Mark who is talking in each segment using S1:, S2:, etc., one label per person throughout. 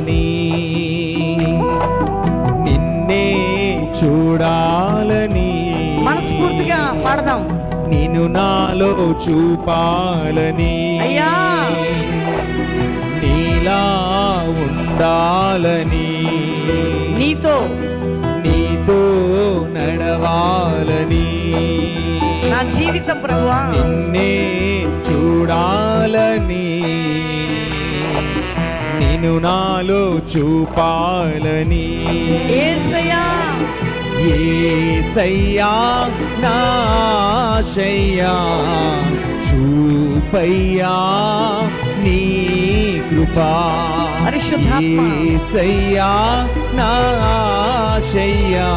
S1: చూడాలని నిన్నే చూడాలని
S2: మనస్ఫూర్తిగా పాడదాం
S1: నిన్ను నాలో చూపాలని
S2: అయ్యా.
S1: నీలా ఉండాలని
S2: నీతో
S1: నీతో నడవాలని
S2: నా జీవితం ప్రభువా
S1: నిన్నే నాలో చూపాలని.
S2: ఏసయ్యా.
S1: ఏసయ్యా నాశయ్యా చూపయ్యా నీ కృపా. ఏసయ్యా నాశయ్యా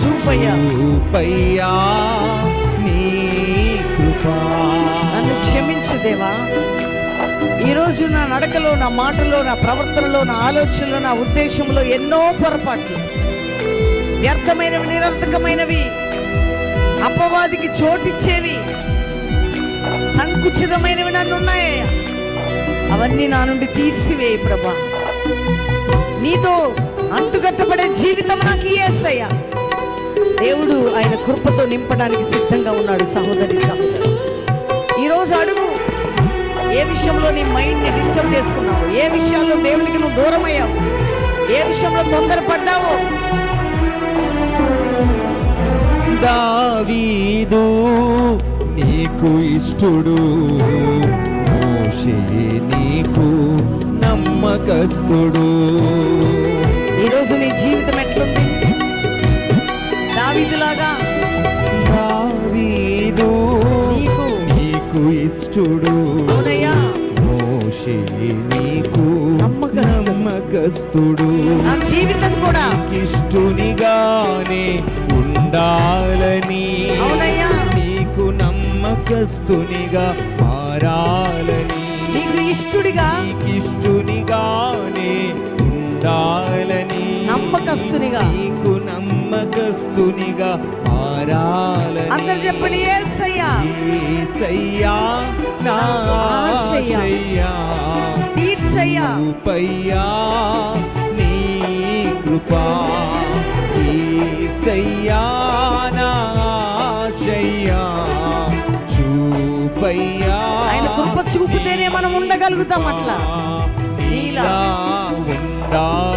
S2: చూపయ్యా.
S1: చూపయ్యా నీ కృపా.
S2: నన్ను క్షమించు దేవా. ఈరోజు నా నడకలో నా మాటలో నా ప్రవర్తనలో నా ఆలోచనలో నా ఉద్దేశంలో ఎన్నో పొరపాట్లు. వ్యర్థమైనవి నిరర్థకమైనవి అపవాదికి చోటిచ్చేవి సంకుచితమైనవి నన్ను ఉన్నాయే అవన్నీ నా నుండి తీసివేయి ప్రభా. నీతో అంటుకట్టబడే జీవితం నాకు ఇయ్యేసయ్యా. దేవుడు ఆయన కృపతో నింపడానికి సిద్ధంగా ఉన్నాడు సహోదరి సహోదరు. ఈరోజు అడుగు. విషయంలో నీ మైండ్ని డిస్టర్బ్ చేసుకున్నావు ఏ విషయాల్లో దేవునికి నువ్వు దూరం అయ్యావు ఏ విషయంలో తొందరపడ్డావు?
S1: దావీదు నీకు ఇష్టడు మోషే నీకు నమ్మకస్తుడు.
S2: ఈరోజు నీ జీవితం ఎట్లుంది? దావీదులాగా
S1: ఇష్టడు మోషే నీకు
S2: నమ్మకస్తుడు. నా జీవితం కూడా
S1: ఇష్టునిగానే ఉండాలని. నీకు నమ్మకస్తునిగా మారాలని
S2: నీకు ఇష్టుడిగా
S1: నీకిష్టునిగానే ఉండాలని
S2: నమ్మకస్తునిగా.
S1: నీకు నమ్మకస్తునిగా మారాలని
S2: చెప్పండి ఏసయ్యా.
S1: నా
S2: ఆశయ.
S1: ఆశయ్యా
S2: తీర్చయ్యా.
S1: కృపయ్యా నీ కృపా. సీసయ్యా నాశయ్యా చూపయ్యా.
S2: ఆయన కృప చూపితేనే మనం ఉండగలుగుతాం అట్లా.
S1: నీలా ఉండాలని